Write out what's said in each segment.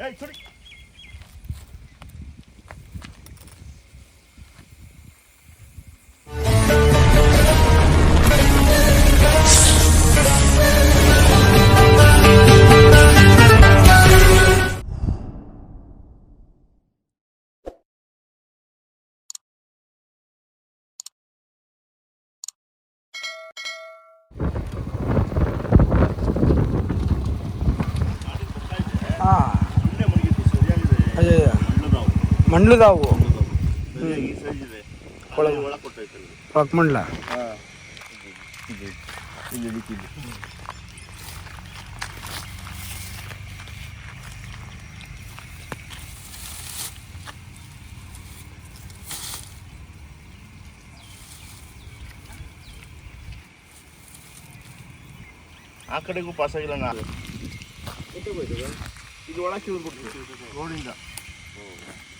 ಏಯ್ ಸುಡಿ ಮಂಡ್ಲದಾವು. ಸರಿಯಾಗಿ ಈ ಸೈಜ್ ಇದೆ ಒಳಗೆ ಒಳಗೆ ಕೊಟ್ಟೈತೆ ಅಲ್ಲಿ. ಪಾಕ್ ಮಂಡ್ಲ ಇಲ್ಲಿ ಇಲ್ಲಿ ಇಳಿತಿದ್ದು. ಆ ಕಡೆಗೂ ಪಾಸ್ ಆಗಿಲ್ಲ ನಾ. ಇದು ಒಳಕ್ಕೆ ಹೋಗ್ಬಿಡ್ತು ರೋಡಿಂದ.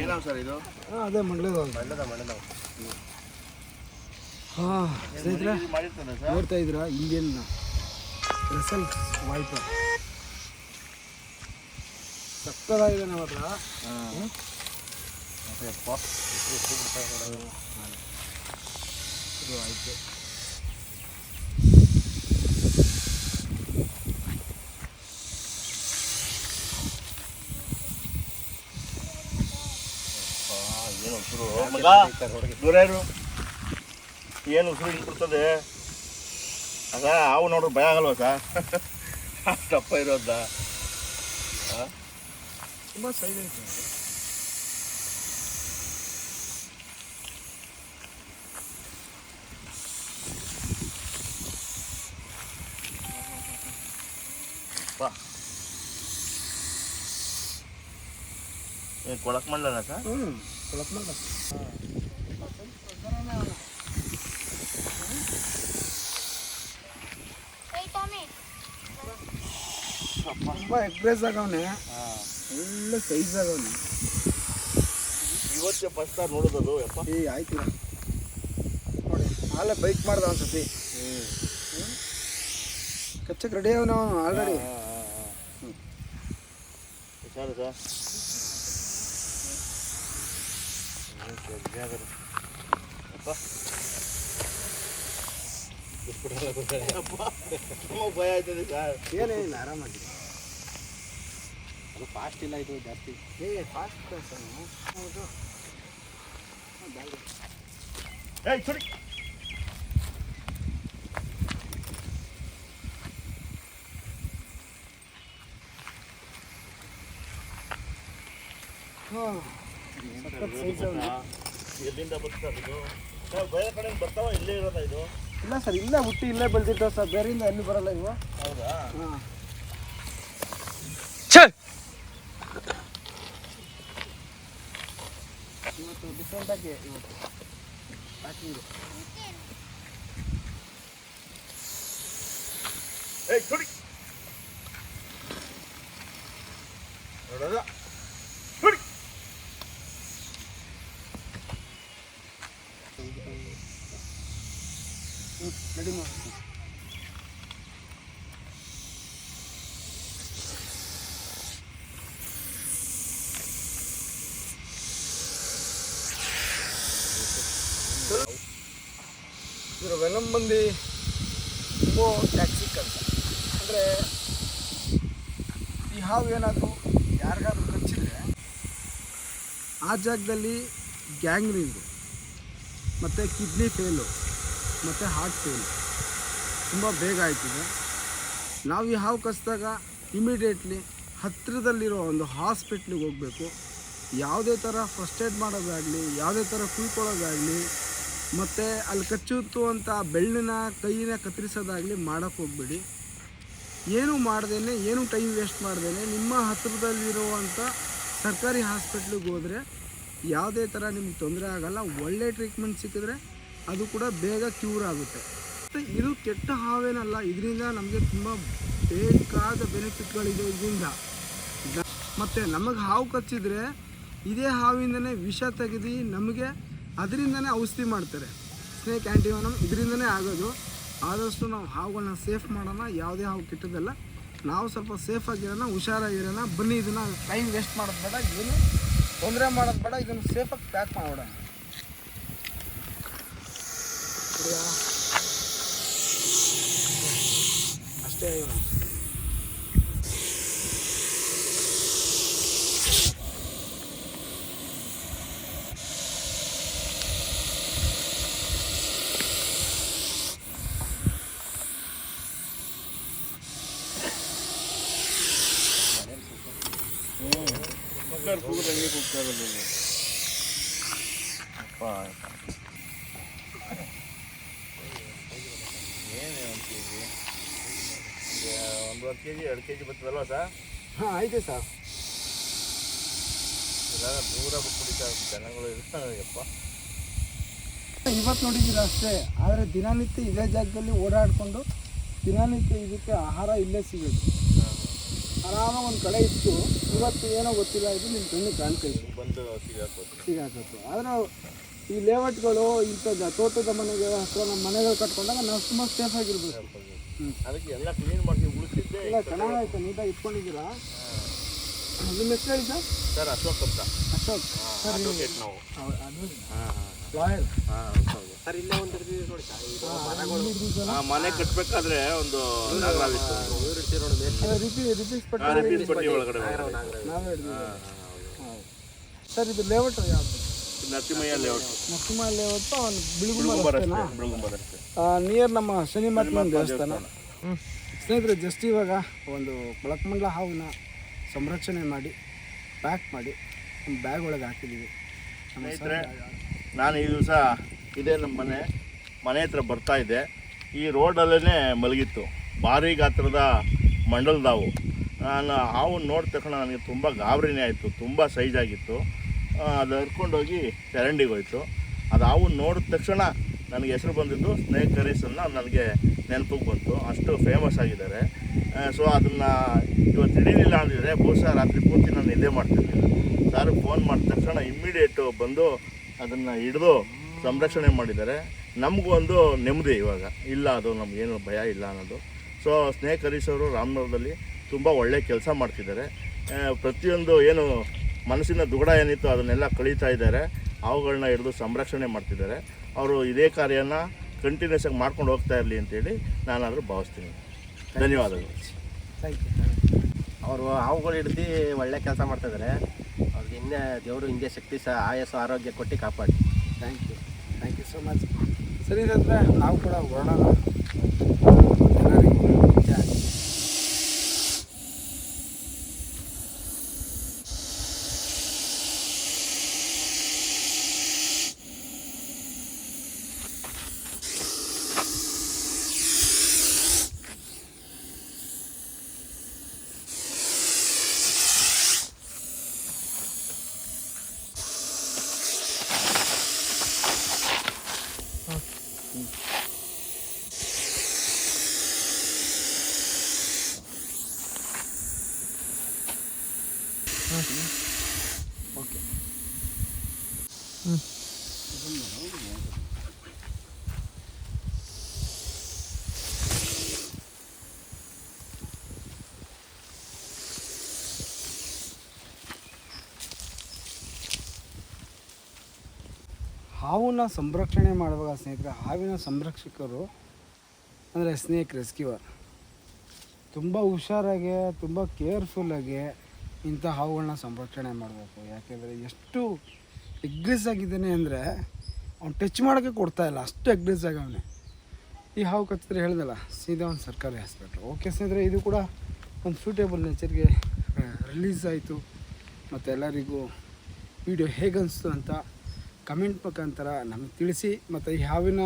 ಏನಾವ ಸರ್ ಇದು ಅದೇ ಮಂಡ್ಲದ ಮಂಡದ ಮಂಡದ ಹಾಂ ಸ್ನೇಹಿತರೆ ನೋಡ್ತಾ ಇದ್ದೀರಾ? ಇಂಡಿಯನ್ ರಿಸಲ್ಟ್ ವಾಯ್ತು ಸಕ್ಕದಾಗಿದೆ ನಮ್ಮ ಹತ್ರ? ಇದು ಆಯ್ತು ಏನು ಉಸಿರು ಮಗ ದೂರ ಏನು ಉಸಿರು ಕೊಡ್ತದೆ ಅದ ಅವು ನೋಡ್ರಿ ಭಯ ಆಗಲ್ವ ಸರ್ ದಪ್ಪ ಇರೋದ ತುಂಬ ಸೈಲೆಂಟ್ ಕೊಡಕ್ ಬಾ. ಏನು ಕೊಳಕ್ ಮಾಡಲ್ಲ ಸರ್ ಹ್ಞೂ ತುಂಬ ಎಗ್ರೆಸ್ ಆಗವನೆ. ಒಳ್ಳೆ ಸೈಜ್ ಆಗವನೆ. ಇವತ್ತೇ ಫಸ್ಟ್ ಟೈಮ್ ನೋಡೋದು ಯಪ್ಪ. ಏ ಆಯ್ತಿಲ್ಲ ನೋಡಿ ನಾಳೆ ಬೈಕ್ ಮಾಡ್ದ ಅನ್ಸತಿ ಕಚ್ಚಕ್ಕೆ ರೆಡಿ ಅವನು ಆಲ್ರೆಡಿ ಹುಷಾರು ಸರ್ ಭಯ ಆಯ್ತದೆ ಸರ್ ಏನೇನಿಲ್ಲ ಆರಾಮಾಗಿದೆ ಅದು ಫಾಸ್ಟ್ ಇಲ್ಲ ಇದು ಜಾಸ್ತಿ ಏ ಫಾಸ್ಟ್ ಹೌದು ಏಯ್ ಸರಿ ಎಲ್ಲಿಂದ ಬರ್ತಾರೆ ಇದು? ಸರ್ ಬೇರೆ ಕಡೆ ಬರ್ತಾವ ಇಲ್ಲೇ ಇರೋದ ಇದು? ಇಲ್ಲ ಸರ್ ಇಲ್ಲೇ ಹುಟ್ಟಿ ಇಲ್ಲೇ ಬೆಳೆದಿರ್ತಾವೆ ಸರ್ ಬೇರೆಯಿಂದ ಎಲ್ಲಿ ಬರಲ್ಲ ಇವು. ಹೌದಾ? ಹಾಂ. ಇವತ್ತು ಡಿಫ್ರೆಂಟಾಗಿ ಇವತ್ತು. ಪ್ಯಾಕಿಂಗ್ ಏಯ್ ಸುಡಿ ನೋಡೋದ? ರೆಡಿ ಮಾಡಿ ಇದರ ವೆನಮ್ ಬಂದು ತುಂಬೋ ಟ್ಯಾಕ್ಸಿಕ್ ಅಂತ ಅಂದರೆ ಹಾವು ಏನಾದರೂ ಯಾರಿಗಾದ್ರೂ ಕಚ್ಚಿದ್ರೆ ಆ ಜಾಗದಲ್ಲಿ ಗ್ಯಾಂಗ್ರಿಂಗು ಮತ್ತು ಕಿಡ್ನಿ ಫೇಲು ಮತ್ತು ಹಾರ್ಟ್ ಫೇಲ್ ತುಂಬ ಬೇಗ ಆಯ್ತಿದೆ. ನಾವು ಈ ಹಾವು ಕಚ್ಚಿದಾಗ ಇಮಿಡಿಯೇಟ್ಲಿ ಹತ್ತಿರದಲ್ಲಿರೋ ಒಂದು ಹಾಸ್ಪಿಟ್ಲಿಗೆ ಹೋಗಬೇಕು. ಯಾವುದೇ ಥರ ಫಸ್ಟ್ ಏಡ್ ಮಾಡೋದಾಗಲಿ, ಯಾವುದೇ ಥರ ಕುಯ್ಕೊಳ್ಳೋದಾಗಲಿ, ಮತ್ತು ಅಲ್ಲಿ ಕಚ್ಚುತ್ತು ಅಂತ ಬೆಳ್ಳಿನ ಕೈಯಿನ ಕತ್ತರಿಸೋದಾಗಲಿ ಮಾಡೋಕ್ಕೆ ಹೋಗ್ಬೇಡಿ. ಏನು ಮಾಡ್ದೇನೆ, ಏನು ಟೈಮ್ ವೇಸ್ಟ್ ಮಾಡ್ದೇನೆ, ನಿಮ್ಮ ಹತ್ತಿರದಲ್ಲಿರುವಂಥ ಸರ್ಕಾರಿ ಹಾಸ್ಪಿಟ್ಲಿಗೆ ಹೋದರೆ ಯಾವುದೇ ಥರ ನಿಮ್ಗೆ ತೊಂದರೆ ಆಗೋಲ್ಲ. ಒಳ್ಳೆ ಟ್ರೀಟ್ಮೆಂಟ್ ಸಿಕ್ಕಿದ್ರೆ ಅದು ಕೂಡ ಬೇಗ ಕ್ಯೂರ್ ಆಗುತ್ತೆ. ಇದು ಕೆಟ್ಟ ಹಾವೇನಲ್ಲ, ಇದರಿಂದ ನಮಗೆ ತುಂಬ ಬೇಕಾದ ಬೆನಿಫಿಟ್ಗಳಿದೆ ಇದರಿಂದ. ಮತ್ತು ನಮಗೆ ಹಾವು ಕಚ್ಚಿದ್ರೆ ಇದೇ ಹಾವಿಂದನೇ ವಿಷ ತೆಗೆದು ನಮಗೆ ಅದರಿಂದನೇ ಔಷಧಿ ಮಾಡ್ತಾರೆ. ಸ್ನೇಕ್ ಆ್ಯಂಟಿವನಮ್ ಇದರಿಂದನೇ ಆಗೋದು. ಆದಷ್ಟು ನಾವು ಹಾವುಗಳನ್ನ ಸೇಫ್ ಮಾಡೋಣ, ಯಾವುದೇ ಹಾವು ಕೆಟ್ಟದಲ್ಲ ನಾವು ಸ್ವಲ್ಪ ಸೇಫಾಗಿರೋಣ ಹುಷಾರಾಗಿರೋಣ. ಬನ್ನಿ, ಇದನ್ನು ಟೈಮ್ ವೇಸ್ಟ್ ಮಾಡೋದು ಬೇಡ, ಏನು ತೊಂದರೆ ಮಾಡೋದು ಬೇಡ, ಇದನ್ನು ಸೇಫಾಗಿ ಪ್ಯಾಕ್ ಮಾಡೋಣ ಸರಿಯಾ? ಅಷ್ಟೇ ಇವ್ನು. ಮಕ್ಕಳು ಕೂಗದಂಗೆ ಕೂಗ್ತಾ ಇರೋದು ಇದು. ಅಪ್ಪ ಒಂದು ಕೆ ಜಿ ಎರಡು ಕೆ ಜಿ ಬರ್ತದಲ್ವ ಸರ್ ಹಾಂ ಆಯ್ತು ಸರ್ ಇಲ್ಲ ದೂರ ಬಿಟ್ಬಿಡಿ ಸರ್ ಜನಗಳು ಇರ್ತಾರಪ್ಪ ಇವತ್ತು ನೋಡಿದ್ದೀರ ಅಷ್ಟೇ ಆದರೆ ದಿನನಿತ್ಯ ಇದೇ ಜಾಗದಲ್ಲಿ ಓಡಾಡಿಕೊಂಡು ದಿನನಿತ್ಯ ಇದಕ್ಕೆ ಆಹಾರ ಇಲ್ಲೇ ಸಿಗೋದು. ಆರಾಮ ಒಂದು ಕಡೆ ಇತ್ತು ಇವತ್ತು ಏನೋ ಗೊತ್ತಿಲ್ಲ ಇದು ನಿಮ್ಮ ಕಣ್ಣಿಗೆ ಕಾಣ್ತೀವಿ ಬಂದು ಸಿಗಾಕತ್ತು ಆದರೆ ಈ ಲೇಔಟ್ಗಳು ಇಂಥ ತೋಟದ ಮನೆಗೆ ಹತ್ರ ನಮ್ಮ ಮನೆಗಳು ಕಟ್ಕೊಂಡಾಗ ನಾವು ತುಂಬ ಸೇಫ್ ಆಗಿರ್ಬೋದು. ಅದಕ್ಕೆ ಎಲ್ಲ ಕ್ಲೀನ್ ಮಾಡಿ ಇಲ್ಲ ಚೆನ್ನಾಗಾಯ್ತು ನೀಟಾಗಿ ಇಟ್ಕೊಂಡಿದ್ದೀರಾ? ನಿಮ್ಮ ಹೆಸರು ಹೇಳಿ ಸರ್? ಸರ್ ಅಶೋಕ್ ಅಂತ. ಅಶೋಕ್. ಸರ್ ನೀವು ನಾವು. ಅದು ಲಾಯರ್ ಸರ್ ಇಲ್ಲೇ ಒಂದು ಇರ್ತೀವಿ ನೋಡಿ ಸರ್ ಇದು ಮರಗಳು ಆ ಮನೆ ಕಟ್ಟಬೇಕಾದ್ರೆ ಒಂದು ನಾಗರಾವಿತ್ತು ಇವ್ರು ಇರ್ತೀವಿ ನೋಡಿ ಮೇಲೆ ರಿಪಿ ರಿಪೀಸ್ ಆ, ಪಟ್ಟಿ ರಿಪೀಸ್ ಪಟ್ಟಿ ಒಳಗಡೆ. ನಾವೇ ಸರ್ ಇದು ಲೇಔಟ್ ಯಾವುದು? ಇದು ನರಸಿಂಹಯ್ಯ ಲೇಔಟ್ ನರಸಿಂಹ ಲೇಔಟ್ ಒಂದು ಬಿಳುಗುಂಬ ರಸ್ತೆನಾ ನಿಯರ್ ನಮ್ಮ ಶನಿ ಮಹಾತ್ಮನ ದೇವಸ್ಥಾನ. ದೇವಸ್ಥಾನ. ಸ್ನೇಹಿತರೆ ಜಸ್ಟ್ ಇವಾಗ ಒಂದು ಕೊಳಕಮಂಡಲ ಹಾವನ್ನ ಸಂರಕ್ಷಣೆ ಮಾಡಿ ಪ್ಯಾಕ್ ಮಾಡಿ ಒಂದು ಬ್ಯಾಗ್ ಒಳಗೆ ಹಾಕಿದ್ದೀವಿ. ಸ್ನೇಹಿತರೆ, ನಾನು ಈ ದಿವಸ ಇದೇ ನಮ್ಮ ಮನೆ ಮನೆ ಹತ್ರ ಬರ್ತಾ ಇದ್ದೆ. ಈ ರೋಡಲ್ಲೇ ಮಲಗಿತ್ತು. ಭಾರಿ ಗಾತ್ರದ ಮಂಡಲದಾವು. ನಾನು ಹಾವು ನೋಡಿದ ತಕ್ಷಣ ನನಗೆ ತುಂಬ ಗಾಬರಿನೇ ಆಯಿತು, ತುಂಬ ಸೈಜ್ ಆಗಿತ್ತು. ಅದು ಹರ್ಕೊಂಡೋಗಿ ಚರಂಡಿಗೆ ಹೋಯ್ತು. ಅದು ಹಾವು ನೋಡಿದ ತಕ್ಷಣ ನನಗೆ ಹೆಸರು ಬಂದಿದ್ದು ಸ್ನೇಕ್ ಕರೀಸನ್ನು ನನಗೆ ನೆನಪಿಗೆ ಬಂತು. ಅಷ್ಟು ಫೇಮಸ್ ಆಗಿದ್ದಾರೆ. ಸೊ ಅದನ್ನು ಇವತ್ತು ಹಿಡೀಲಿಲ್ಲ ಅಂದಿದ್ರೆ ಬಹುಶಃ ರಾತ್ರಿ ಪೂರ್ತಿ ನಾನು ನಿದ್ದೆ ಮಾಡ್ತಿರ್ಲಿಲ್ಲ. ಸಾರು ಫೋನ್ ಮಾಡಿದ ತಕ್ಷಣ ಇಮ್ಮಿಡಿಯೇಟು ಬಂದು ಅದನ್ನು ಹಿಡಿದು ಸಂರಕ್ಷಣೆ ಮಾಡಿದ್ದಾರೆ. ನಮಗೂ ಒಂದು ನೆಮ್ಮದಿ ಇವಾಗ. ಇಲ್ಲ, ಅದು ನಮಗೇನು ಭಯ ಇಲ್ಲ ಅನ್ನೋದು. ಸೊ ಸ್ನೇಹ ಹರೀಶ್ ರಾಮನಗರದಲ್ಲಿ ತುಂಬ ಒಳ್ಳೆ ಕೆಲಸ ಮಾಡ್ತಿದ್ದಾರೆ. ಪ್ರತಿಯೊಂದು ಏನು ಮನಸ್ಸಿನ ದುಗಡ ಏನಿತ್ತು ಅದನ್ನೆಲ್ಲ ಕಳೀತಾ ಇದ್ದಾರೆ. ಅವುಗಳನ್ನ ಹಿಡಿದು ಸಂರಕ್ಷಣೆ ಮಾಡ್ತಿದ್ದಾರೆ. ಅವರು ಇದೇ ಕಾರ್ಯನ ಕಂಟಿನ್ಯೂಸ್ ಆಗಿ ಮಾಡ್ಕೊಂಡು ಹೋಗ್ತಾ ಇರಲಿ ಅಂತೇಳಿ ನಾನಾದರೂ ಭಾವಿಸ್ತೀನಿ. ಧನ್ಯವಾದಗಳು. ಥ್ಯಾಂಕ್ ಯು ಅವರು ಹಾವುಗಳು ಹಿಡ್ದು ಒಳ್ಳೆ ಕೆಲಸ ಮಾಡ್ತಾ ಇದ್ದಾರೆ ಅವ್ರಿಗೆ ಇನ್ನೇ ದೇವರು ಹಿಂದೆ ಶಕ್ತಿ ಸಹ ಆಯಸ್ಸು ಆರೋಗ್ಯ ಕೊಟ್ಟು ಕಾಪಾಡಿ. Thank you thank you so much ಸರಿ ಅಂದರೆ ನಾವು ಕೂಡ ಹೊರಡೋಣ ಜನರಿಗೆ ಮುಖ್ಯ ಆಗಿದೆ. ಓಕೆ ಹಾವನ್ನ ಸಂರಕ್ಷಣೆ ಮಾಡುವಾಗ ಸ್ನೇಹಿತರೆ, ಹಾವಿನ ಸಂರಕ್ಷಕರು ಅಂದರೆ ಸ್ನೇಕ್ ರೆಸ್ಕ್ಯೂವರ್ ತುಂಬ ಹುಷಾರಾಗಿ, ತುಂಬ ಕೇರ್ಫುಲ್ಲಾಗಿ ಇಂಥ ಹಾವುಗಳನ್ನ ಸಂರಕ್ಷಣೆ ಮಾಡಬೇಕು. ಯಾಕೆಂದರೆ ಎಷ್ಟು ಎಗ್ರೆಸ್ ಆಗಿದ್ದಾನೆ ಅಂದರೆ ಅವ್ನು ಟಚ್ ಮಾಡೋಕ್ಕೆ ಕೊಡ್ತಾ ಇಲ್ಲ. ಅಷ್ಟು ಎಗ್ರೆಸ್ ಆಗವನೆ ಈ ಹಾವು ಕಚ್ಚಿದ್ರೆ ಹೇಳ್ದಲ್ಲ, ಸೀದಾ ಒಂದು ಸರ್ಕಾರಿ ಹಾಸ್ಪಿಟ್ಲು ಓಕೆ ಸ್ನೇಹಿತರೆ, ಇದು ಕೂಡ ಒಂದು ಸೂಟೇಬಲ್ ನೇಚರ್ಗೆ ರಿಲೀಸ್ ಆಯಿತು. ಮತ್ತು ಎಲ್ಲರಿಗೂ ವಿಡಿಯೋ ಹೇಗನ್ನಿಸ್ತು ಅಂತ ಕಮೆಂಟ್ ಮುಖಾಂತರ ನಮಗೆ ತಿಳಿಸಿ. ಮತ್ತು ಈ ಹಾವಿನ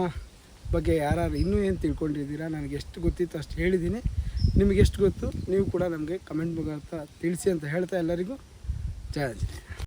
ಬಗ್ಗೆ ಯಾರು ಇನ್ನೂ ಏನು ತಿಳ್ಕೊಂಡಿದ್ದೀರಾ, ನನಗೆ ಎಷ್ಟು ಗೊತ್ತಿತ್ತು ಅಷ್ಟು ಹೇಳಿದ್ದೀನಿ. ನಿಮಗೆ ಎಷ್ಟು ಗೊತ್ತು, ನೀವು ಕೂಡ ನಮಗೆ ಕಮೆಂಟ್ ಮುಖಾಂತರ ತಿಳಿಸಿ ಅಂತ ಹೇಳ್ತಾ ಎಲ್ಲರಿಗೂ. ಜಯ